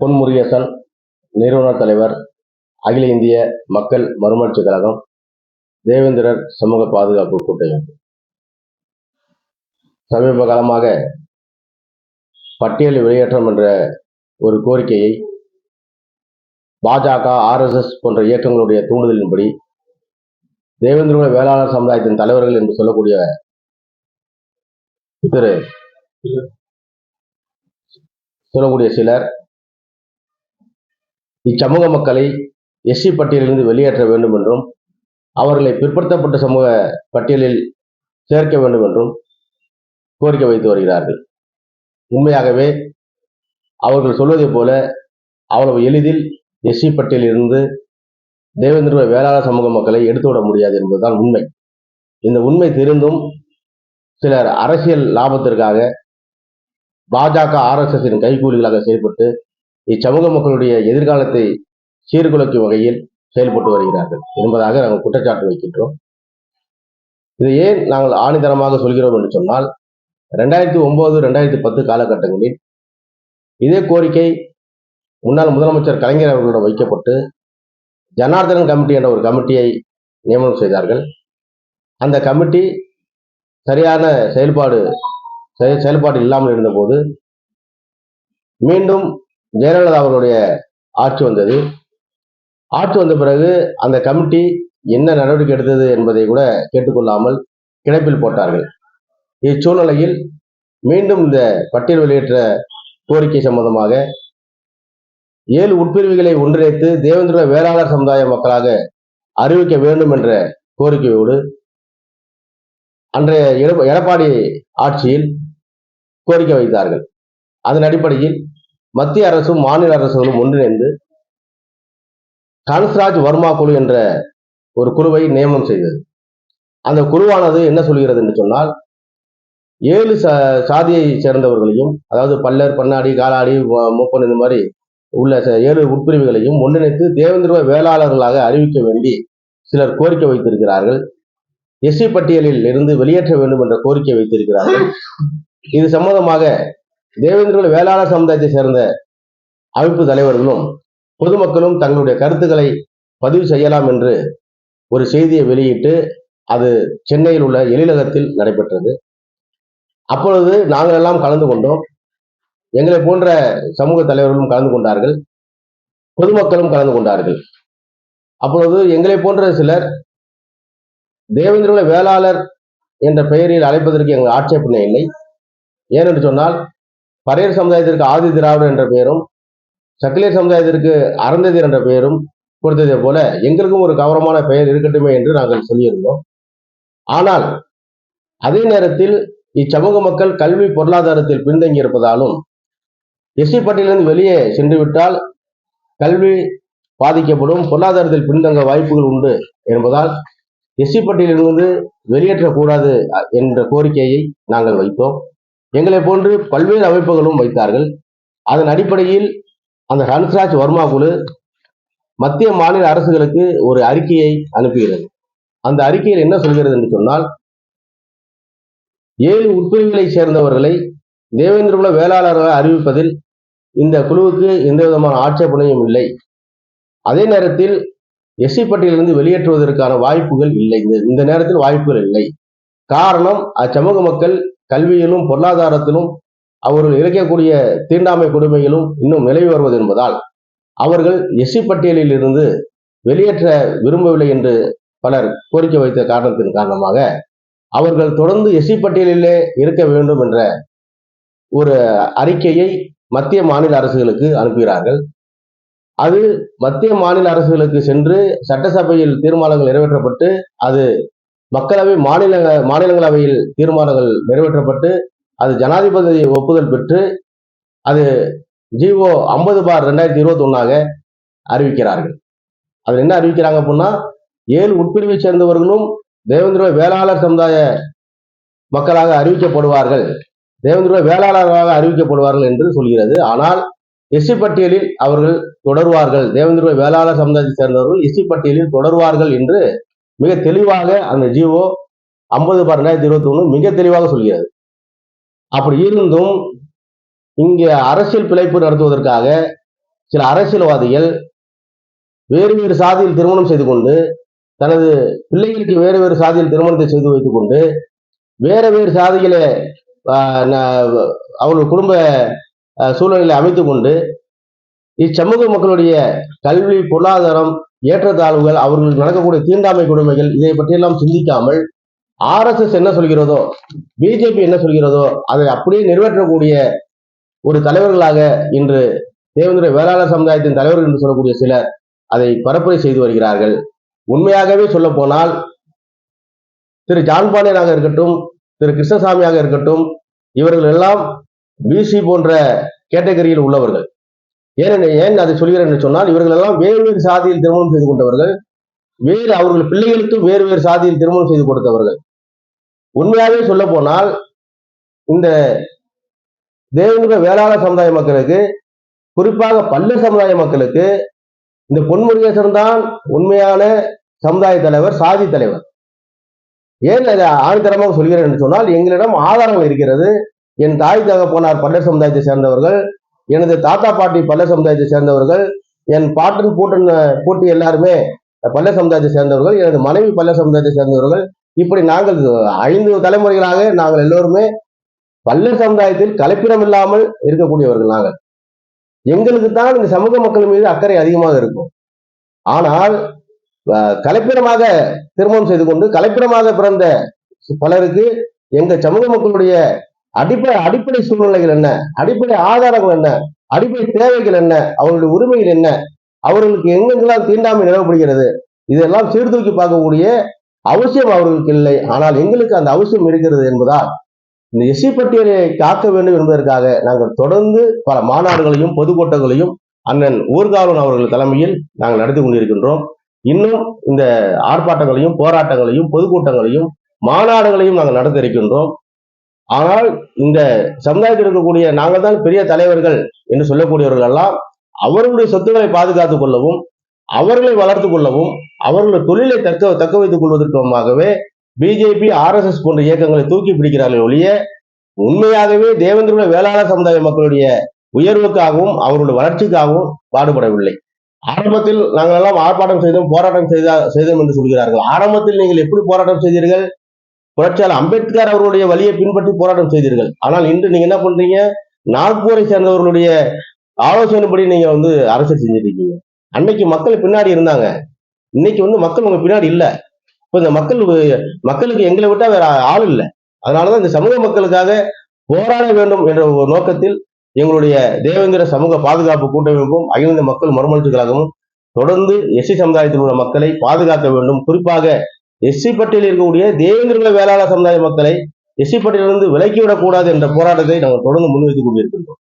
பொன் முருகேசன் நிறுவனர் தலைவர் அகில இந்திய மக்கள் மறுமலர்ச்சி கழகம் தேவேந்திரர் சமூக பாதுகாப்பு கூட்டமைப்பு. சமீப காலமாக பட்டியல் வெளியேற்றம் என்ற ஒரு கோரிக்கையை பாஜக ஆர்எஸ்எஸ் போன்ற இயக்கங்களுடைய தூண்டுதலின்படி தேவேந்திர வேளாளர் சமுதாயத்தின் தலைவர்கள் என்று சொல்லக்கூடிய திரு சொல்லக்கூடிய சிலர் இச்சமூக மக்களை எஸ்சி பட்டியலிலிருந்து வெளியேற்ற வேண்டும் என்றும் அவர்களை பிற்படுத்தப்பட்ட சமூக பட்டியலில் சேர்க்க வேண்டும் என்றும் கோரிக்கை வைத்து வருகிறார்கள். உண்மையாகவே அவர்கள் சொல்வதைப் போல அவ்வளவு எளிதில் எஸ்சி பட்டியலிலிருந்து தேவேந்திர வேளாளர் சமூக மக்களை எடுத்துவிட முடியாது என்பதுதான் உண்மை. இந்த உண்மை தெரிந்தும் சிலர் அரசியல் லாபத்திற்காக பாஜக ஆர்எஸ்எஸின் கைகூலிகளாக செயல்பட்டு இச்சமூக மக்களுடைய எதிர்காலத்தை சீர்குலைக்கும் வகையில் செயல்பட்டு வருகிறார்கள். என்பதாக நாங்கள் குற்றச்சாட்டு வைக்கின்றோம். இது ஏன் நாங்கள் ஆணித்தரமாக சொல்கிறோம் என்று சொன்னால் ரெண்டாயிரத்தி ஒன்பது ரெண்டாயிரத்தி பத்து காலகட்டங்களில் இதே கோரிக்கை முன்னாள் முதலமைச்சர் கலைஞர் அவர்களிடம் வைக்கப்பட்டு ஜனார்தனன் கமிட்டி என்ற ஒரு கமிட்டியை நியமனம் செய்தார்கள். அந்த கமிட்டி சரியான செயல்பாடு செயல்பாடு இல்லாமல் இருந்தபோது மீண்டும் ஜெயலலிதா அவர்களுடைய ஆட்சி வந்தது. ஆட்சி வந்த பிறகு அந்த கமிட்டி என்ன நடவடிக்கை எடுத்தது என்பதை கூட கேட்டுக்கொள்ளாமல் கிடப்பில் போட்டார்கள். இச்சூழ்நிலையில் மீண்டும் இந்த பட்டியல் வெளியேற்ற கோரிக்கை சம்பந்தமாக ஏழு உட்பிரிவுகளை ஒன்றிணைத்து தேவேந்திர வேளாளர் சமுதாய மக்களாக அறிவிக்க வேண்டும் என்ற கோரிக்கையோடு அன்றைய எடப்பாடி ஆட்சியில் கோரிக்கை வைத்தார்கள். அதன் அடிப்படையில் மத்திய அரசும் மாநில அரசுகளும் ஒன்றிணைந்து கன்ஸ்ராஜ் வர்மா குழு என்ற ஒரு குழுவை நியமனம் செய்தது. அந்த குழுவானது என்ன சொல்கிறது என்று சொன்னால் ஏழு ச சாதியை சேர்ந்தவர்களையும் அதாவது பல்லர் பண்ணாடி காலாடி மூப்பன் இந்த மாதிரி உள்ள ஏழு உட்பிரிவுகளையும் ஒன்றிணைத்து தேவேந்திர வேளாளர்களாக அறிவிக்க வேண்டி சிலர் கோரிக்கை வைத்திருக்கிறார்கள். எஸ்சி பட்டியலில் இருந்து வெளியேற்ற வேண்டும் என்ற கோரிக்கை வைத்திருக்கிறார்கள். இது சம்பந்தமாக தேவேந்திர வேளாளர் சமுதாயத்தை சேர்ந்த அமைப்பு தலைவர்களும் பொதுமக்களும் தங்களுடைய கருத்துக்களை பதிவு செய்யலாம் என்று ஒரு செய்தியை வெளியிட்டு அது சென்னையில் உள்ள எழிலகத்தில் நடைபெற்றது. அப்பொழுது நாங்கள் எல்லாம் கலந்து கொண்டோம். எங்களை போன்ற சமூக தலைவர்களும் கலந்து கொண்டார்கள். பொதுமக்களும் கலந்து கொண்டார்கள். அப்பொழுது எங்களை போன்ற சிலர் தேவேந்திர வேளாளர் என்ற பெயரில் அழைப்பதற்கு எங்கள் ஆட்சேபனை இல்லை. ஏனென்று சொன்னால் பரையர் சமுதாயத்திற்கு ஆதி திராவிடர் என்ற பெயரும் சக்கிலியர் சமுதாயத்திற்கு அறந்ததியர் என்ற பெயரும் கொடுத்ததை போல எங்களுக்கும் ஒரு கௌரவமான பெயர் இருக்கட்டுமே என்று நாங்கள் சொல்லியிருந்தோம். ஆனால் அதே நேரத்தில் இச்சமூக மக்கள் கல்வி பொருளாதாரத்தில் பின்தங்கி இருப்பதாலும் எஸ்சி பட்டியலிருந்து வெளியே சென்று விட்டால் கல்வி பாதிக்கப்படும் பொருளாதாரத்தில் பின்தங்க வாய்ப்புகள் உண்டு என்பதால் எஸ்சி பட்டியலிருந்து வெளியேற்றக்கூடாது என்ற கோரிக்கையை நாங்கள் வைத்தோம். எங்களை போன்று பல்வேறு அமைப்புகளும் வைத்தார்கள். அதன் அடிப்படையில் அந்த ஹன்ஸ்ராஜ் வர்மா குழு மத்திய மாநில அரசுகளுக்கு ஒரு அறிக்கையை அனுப்புகிறது அந்த அறிக்கையில் என்ன சொல்கிறது என்று சொன்னால் ஏழு உட்பிரிவுகளை சேர்ந்தவர்களை தேவேந்திரகுல வேளாளராக அறிவிப்பதில் இந்த குழுவுக்கு எந்த விதமான ஆட்சேபனையும் இல்லை. அதே நேரத்தில் எஸ்சி பட்டியலிருந்து வெளியேற்றுவதற்கான வாய்ப்புகள் இல்லை. இந்த இந்த நேரத்தில் வாய்ப்புகள் இல்லை. காரணம் அச்சமூக மக்கள் கல்வியிலும் பொருளாதாரத்திலும் அவர்கள் இழைக்கக்கூடிய தீண்டாமை கொடுமைகளும் இன்னும் நிலவி வருவது என்பதால் அவர்கள் எஸ்சி பட்டியலில் இருந்து வெளியேற்ற விரும்பவில்லை என்று பலர் கோரிக்கை வைத்த காரணத்தின் காரணமாக அவர்கள் தொடர்ந்து எஸ்சி பட்டியலிலே இருக்க வேண்டும் என்ற ஒரு அறிக்கையை மத்திய மாநில அரசுகளுக்கு அனுப்புகிறார்கள். அது மத்திய மாநில அரசுகளுக்கு சென்று சட்டசபையில் தீர்மானங்கள் நிறைவேற்றப்பட்டு அது மக்களவை மாநில மாநிலங்களவையில் தீர்மானங்கள் நிறைவேற்றப்பட்டு அது ஜனாதிபதி ஒப்புதல் பெற்று அது ஜிஓ ஐம்பது பார் ரெண்டாயிரத்தி இருபத்தி ஒன்னாக அறிவிக்கிறார்கள். அதில் என்ன அறிவிக்கிறாங்க அப்படின்னா ஏழு உட்பிரிவை சேர்ந்தவர்களும் தேவேந்திர வேளாளர் சமுதாய மக்களாக அறிவிக்கப்படுவார்கள். தேவேந்திர வேளாளர்களாக அறிவிக்கப்படுவார்கள் என்று சொல்கிறது. ஆனால் எஸ்சி பட்டியலில் அவர்கள் தொடர்வார்கள். தேவேந்திர வேளாளர் சமுதாயத்தை சேர்ந்தவர்கள் எஸ்சி பட்டியலில் தொடர்வார்கள் என்று மிக தெளிவாக அந்த ஜிஓ ஐம்பது பார் ரெண்டாயிரத்தி இருபத்தி ஒன்று மிக தெளிவாக சொல்கிறது. அப்படி இருந்தும் இங்கே அரசியல் பிழைப்பு நடத்துவதற்காக சில அரசியல்வாதிகள் வேறு வேறு சாதியில் திருமணம் செய்து கொண்டு தனது பிள்ளைகளுக்கு வேறு வேறு சாதியில் திருமணத்தை செய்து வைத்துக் கொண்டு வேறு வேறு சாதிகளை அவர்கள் குடும்ப சூழ்நிலை அமைத்து கொண்டு இச்சமூக மக்களுடைய கல்வி பொருளாதாரம் ஏற்றத்தாழ்வுகள் அவர்களுக்கு நடக்கக்கூடிய தீண்டாமை கொடுமைகள் இதை பற்றியெல்லாம் சிந்திக்காமல் ஆர்எஸ்எஸ் என்ன சொல்கிறதோ பிஜேபி என்ன சொல்கிறதோ அதை அப்படியே நிறைவேற்றக்கூடிய ஒரு தலைவர்களாக இன்று தேவேந்திர வேளாளர் சமுதாயத்தின் தலைவர்கள் என்று சொல்லக்கூடிய சிலர் அதை பரப்புரை செய்து வருகிறார்கள். உண்மையாகவே சொல்ல போனால் திரு ஜான் பாண்டியனாக இருக்கட்டும் திரு கிருஷ்ணசாமியாக இருக்கட்டும் இவர்கள் எல்லாம் பிசி போன்ற கேட்டகரியில் உள்ளவர்கள். ஏன் ஏன் அதை சொல்கிறேன் என்று சொன்னால் இவர்கள் எல்லாம் வேறு வேறு சாதியில் திருமணம் செய்து கொண்டவர்கள். வேறு அவர்கள் பிள்ளைகளுக்கும் வேறு வேறு சாதியில் திருமணம் செய்து கொடுத்தவர்கள். உண்மையாகவே சொல்ல போனால் இந்த தேவேந்திர வேளாள சமுதாய மக்களுக்கு குறிப்பாக பல்லர் சமுதாய மக்களுக்கு இந்த பொன்முருகேசன் தான் உண்மையான சமுதாய தலைவர் சாதி தலைவர். ஏன் அதை ஆணித்தரமாக சொல்கிறேன் என்று சொன்னால் எங்களிடம் ஆதாரங்கள் இருக்கிறது. என் தாய் தகப்பனார் பல்லர் சமுதாயத்தை சேர்ந்தவர்கள். எனது தாத்தா பாட்டி பள்ள சமுதாயத்தை சேர்ந்தவர்கள் என் பாட்டன் பூட்டன் பூட்டி எல்லாருமே பள்ள சமுதாயத்தை சேர்ந்தவர்கள் எனது மனைவி பள்ள சமுதாயத்தை சேர்ந்தவர்கள். இப்படி நாங்கள் ஐந்து தலைமுறைகளாக நாங்கள் எல்லோருமே பல்லர் சமுதாயத்தில் கலப்பிடம் இல்லாமல் இருக்கக்கூடியவர்கள் நாங்கள். எங்களுக்கு தான் இந்த சமூக மக்கள் மீது அக்கறை அதிகமாக இருக்கும். ஆனால் கலப்பிடமாக திருமணம் செய்து கொண்டு கலப்பிடமாக பிறந்த பலருக்கு எங்கள் சமூக மக்களுடைய அடிப்படை அடிப்படை சூழ்நிலைகள் என்ன? அடிப்படை ஆதாரங்கள் என்ன? அடிப்படை தேவைகள் என்ன? அவர்களுடைய உரிமைகள் என்ன? அவர்களுக்கு எங்கெங்கெல்லாம் தீண்டாமை நிலவப்படுகிறது? இதெல்லாம் சீர்தூக்கி பார்க்கக்கூடிய அவசியம் அவர்களுக்கு இல்லை. ஆனால் எங்களுக்கு அந்த அவசியம் இருக்கிறது என்பதால் இந்த எஸ்சி பட்டியலை காக்க வேண்டும் என்பதற்காக நாங்கள் தொடர்ந்து பல மாநாடுகளையும் பொதுக்கூட்டங்களையும் அண்ணன் ஊர்காவலன் அவர்கள் தலைமையில் நாங்கள் நடத்தி கொண்டிருக்கின்றோம். இன்னும் இந்த ஆர்ப்பாட்டங்களையும் போராட்டங்களையும் பொதுக்கூட்டங்களையும் மாநாடுகளையும் நாங்கள் நடத்த இருக்கின்றோம். ஆனால் இந்த சமுதாயத்தில் இருக்கக்கூடிய நாங்கள் தான் பெரிய தலைவர்கள் என்று சொல்லக்கூடியவர்கள் எல்லாம் அவர்களுடைய சொத்துக்களை பாதுகாத்துக் கொள்ளவும் அவர்களை வளர்த்து கொள்ளவும் அவர்களுடைய தொழிலை தக்க தக்க வைத்துக் கொள்வதற்குமாகவே பிஜேபி ஆர்எஸ்எஸ் போன்ற இயக்கங்களை தூக்கி பிடிக்கிறார்கள் ஒழிய உண்மையாகவே தேவேந்திர வேளாளர் சமுதாய மக்களுடைய உயர்வுக்காகவும் அவருடைய வளர்ச்சிக்காகவும் பாடுபடவில்லை. ஆரம்பத்தில் நாங்கள் எல்லாம் ஆர்ப்பாட்டம் செய்தோம் போராட்டம் செய்தா செய்தோம் என்று சொல்கிறார்கள். ஆரம்பத்தில் நீங்கள் எப்படி போராட்டம் செய்தீர்கள்? புரட்சியாளர் அம்பேத்கர் அவருடைய வழியை பின்பற்றி போராட்டம் செய்தீர்கள். ஆனால் இன்று நீங்க என்ன பண்றீங்க? நாக்பூரை சேர்ந்தவர்களுடைய ஆலோசனைப்படி நீங்க வந்து அரசியல் செஞ்சுட்டு இருக்கீங்க அன்னைக்கு மக்கள் பின்னாடி இருந்தாங்க. இன்னைக்கு வந்து மக்கள் உங்க பின்னாடி இல்ல. இப்ப இந்த மக்கள் மக்களுக்கு எங்களை விட்டா வேற ஆள் இல்லை. அதனாலதான் இந்த சமூக மக்களுக்காக போராட வேண்டும் என்ற ஒரு நோக்கத்தில் எங்களுடைய தேவேந்திர சமூக பாதுகாப்பு கூட்டமைப்பும் அகிழ்ந்த மக்கள் மறுமலர்ச்சிகளாகவும் தொடர்ந்து எஸ்சி சமுதாயத்தில் உள்ள மக்களை பாதுகாக்க வேண்டும். குறிப்பாக எஸ்சி பட்டியலில் இருக்கக்கூடிய தேவேந்திர வேளாளர் சமுதாய மக்களை எஸ்சி பட்டியலிருந்து விலக்கிவிடக் கூடாது என்ற போராட்டத்தை நாங்கள் தொடர்ந்து முன்வைத்துக் கொண்டிருக்கின்றோம்.